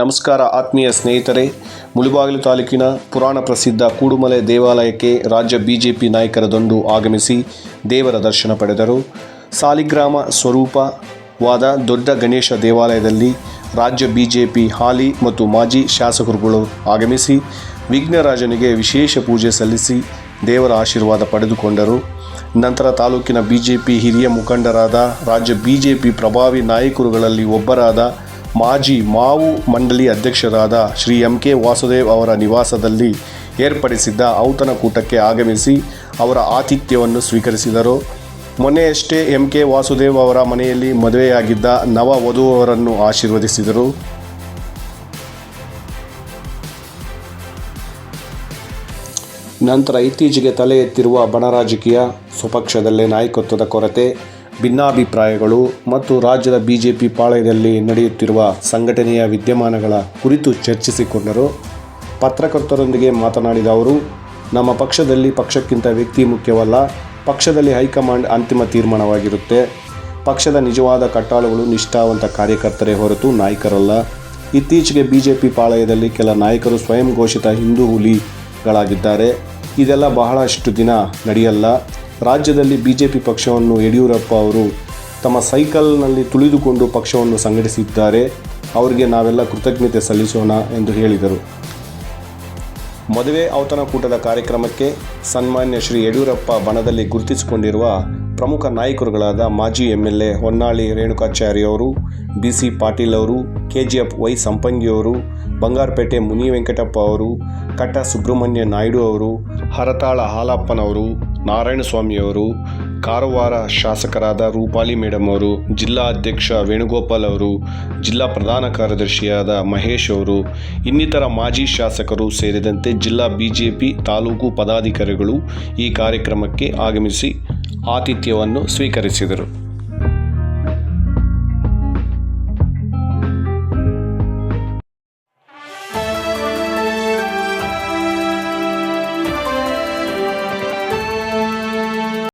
ನಮಸ್ಕಾರ ಆತ್ಮೀಯ ಸ್ನೇಹಿತರೆ. ಮುಳುಬಾಗಿಲು ತಾಲೂಕಿನ ಪುರಾಣ ಪ್ರಸಿದ್ಧ ಕೂಡುಮಲೆ ದೇವಾಲಯಕ್ಕೆ ರಾಜ್ಯ ಬಿಜೆಪಿ ಪಿ ದಂಡು ಆಗಮಿಸಿ ದೇವರ ದರ್ಶನ ಪಡೆದರು. ಸಾಲಿಗ್ರಾಮ ಸ್ವರೂಪವಾದ ದೊಡ್ಡ ಗಣೇಶ ದೇವಾಲಯದಲ್ಲಿ ರಾಜ್ಯ ಬಿಜೆಪಿ ಹಾಲಿ ಮತ್ತು ಮಾಜಿ ಶಾಸಕರುಗಳು ಆಗಮಿಸಿ ವಿಘ್ನರಾಜನಿಗೆ ವಿಶೇಷ ಪೂಜೆ ಸಲ್ಲಿಸಿ ದೇವರ ಆಶೀರ್ವಾದ ಪಡೆದುಕೊಂಡರು. ನಂತರ ತಾಲೂಕಿನ ಬಿಜೆಪಿ ಹಿರಿಯ ಮುಖಂಡರಾದ ರಾಜ್ಯ ಬಿಜೆಪಿ ಪ್ರಭಾವಿ ನಾಯಕರುಗಳಲ್ಲಿ ಒಬ್ಬರಾದ ಮಾಜಿ ಮಾವು ಮಂಡಳಿ ಅಧ್ಯಕ್ಷರಾದ ಶ್ರೀ ಎಂ ಕೆ ವಾಸುದೇವ್ ಅವರ ನಿವಾಸದಲ್ಲಿ ಏರ್ಪಡಿಸಿದ್ದ ಔತಣಕೂಟಕ್ಕೆ ಆಗಮಿಸಿ ಅವರ ಆತಿಥ್ಯವನ್ನು ಸ್ವೀಕರಿಸಿದರು. ಮೊನ್ನೆಯಷ್ಟೇ ಎಂ ಕೆ ವಾಸುದೇವ್ ಅವರ ಮನೆಯಲ್ಲಿ ಮದುವೆಯಾಗಿದ್ದ ನವ ವಧುವರನ್ನು ಆಶೀರ್ವದಿಸಿದರು. ನಂತರ ಇತ್ತೀಚೆಗೆ ತಲೆ ಎತ್ತಿರುವ ಬಣರಾಜಕೀಯ ಸ್ವಪಕ್ಷದಲ್ಲೇ ನಾಯಕತ್ವದ ಕೊರತೆ. ಭಿನ್ನಾಭಿಪ್ರಾಯಗಳು ಮತ್ತು ರಾಜ್ಯದ ಬಿಜೆಪಿ ಪಾಳಯದಲ್ಲಿ ನಡೆಯುತ್ತಿರುವ ಸಂಘಟನೆಯ ವಿದ್ಯಮಾನಗಳ ಕುರಿತು ಚರ್ಚಿಸಿಕೊಂಡರು. ಪತ್ರಕರ್ತರೊಂದಿಗೆ ಮಾತನಾಡಿದ ಅವರು, ನಮ್ಮ ಪಕ್ಷದಲ್ಲಿ ಪಕ್ಷಕ್ಕಿಂತ ವ್ಯಕ್ತಿ ಮುಖ್ಯವಲ್ಲ, ಪಕ್ಷದಲ್ಲಿ ಹೈಕಮಾಂಡ್ ಅಂತಿಮ ತೀರ್ಮಾನವಾಗಿರುತ್ತೆ. ಪಕ್ಷದ ನಿಜವಾದ ಕಟ್ಟಾಳುಗಳು ನಿಷ್ಠಾವಂತ ಕಾರ್ಯಕರ್ತರೇ ಹೊರತು ನಾಯಕರಲ್ಲ. ಇತ್ತೀಚೆಗೆ ಬಿಜೆಪಿ ಪಾಳಯದಲ್ಲಿ ಕೆಲ ನಾಯಕರು ಸ್ವಯಂ ಘೋಷಿತ ಹಿಂದೂ ಹುಲಿಗಳಾಗಿದ್ದಾರೆ. ಇದೆಲ್ಲ ಬಹಳಷ್ಟು ದಿನ ನಡೆಯಲ್ಲ. ರಾಜ್ಯದಲ್ಲಿ ಬಿಜೆಪಿ ಪಕ್ಷವನ್ನು ಯಡಿಯೂರಪ್ಪ ಅವರು ತಮ್ಮ ಸೈಕಲ್ನಲ್ಲಿ ತುಳಿದುಕೊಂಡು ಪಕ್ಷವನ್ನು ಸಂಘಟಿಸಿದ್ದಾರೆ. ಅವರಿಗೆ ನಾವೆಲ್ಲ ಕೃತಜ್ಞತೆ ಸಲ್ಲಿಸೋಣ ಎಂದು ಹೇಳಿದರು. ಮದುವೆ ಔತಣಕೂಟದ ಕಾರ್ಯಕ್ರಮಕ್ಕೆ ಸನ್ಮಾನ್ಯ ಶ್ರೀ ಯಡಿಯೂರಪ್ಪ ಬಣದಲ್ಲಿ ಗುರುತಿಸಿಕೊಂಡಿರುವ ಪ್ರಮುಖ ನಾಯಕರುಗಳಾದ ಮಾಜಿ M L A Honnali Renukacharya ಅವರು ಬಿ ಸಿ ಪಾಟೀಲ್ ಅವರು ಕೆ ಜಿ ಎಫ್ ವೈ ಸಂಪಂಗಿಯವರು ಬಂಗಾರಪೇಟೆ ಮುನಿ ವೆಂಕಟಪ್ಪ ಅವರು ಕಟ್ಟ ಸುಬ್ರಹ್ಮಣ್ಯ ನಾಯ್ಡು ಅವರು, ಹರತಾಳ ಹಾಲಪ್ಪನವರು ನಾರಾಯಣಸ್ವಾಮಿಯವರು ಕಾರವಾರ ಶಾಸಕರಾದ ರೂಪಾಲಿ ಮೇಡಮ್ ಅವರು, ಜಿಲ್ಲಾ ಅಧ್ಯಕ್ಷ ವೇಣುಗೋಪಾಲ್ ಅವರು, ಜಿಲ್ಲಾ ಪ್ರಧಾನ ಕಾರ್ಯದರ್ಶಿಯಾದ ಮಹೇಶ್ ಅವರು, ಇನ್ನಿತರ ಮಾಜಿ ಶಾಸಕರು ಸೇರಿದಂತೆ ಜಿಲ್ಲಾ ಬಿಜೆಪಿ ತಾಲೂಕು ಪದಾಧಿಕಾರಿಗಳು ಈ ಕಾರ್ಯಕ್ರಮಕ್ಕೆ ಆಗಮಿಸಿ ಆತಿಥ್ಯವನ್ನು ಸ್ವೀಕರಿಸಿದರು.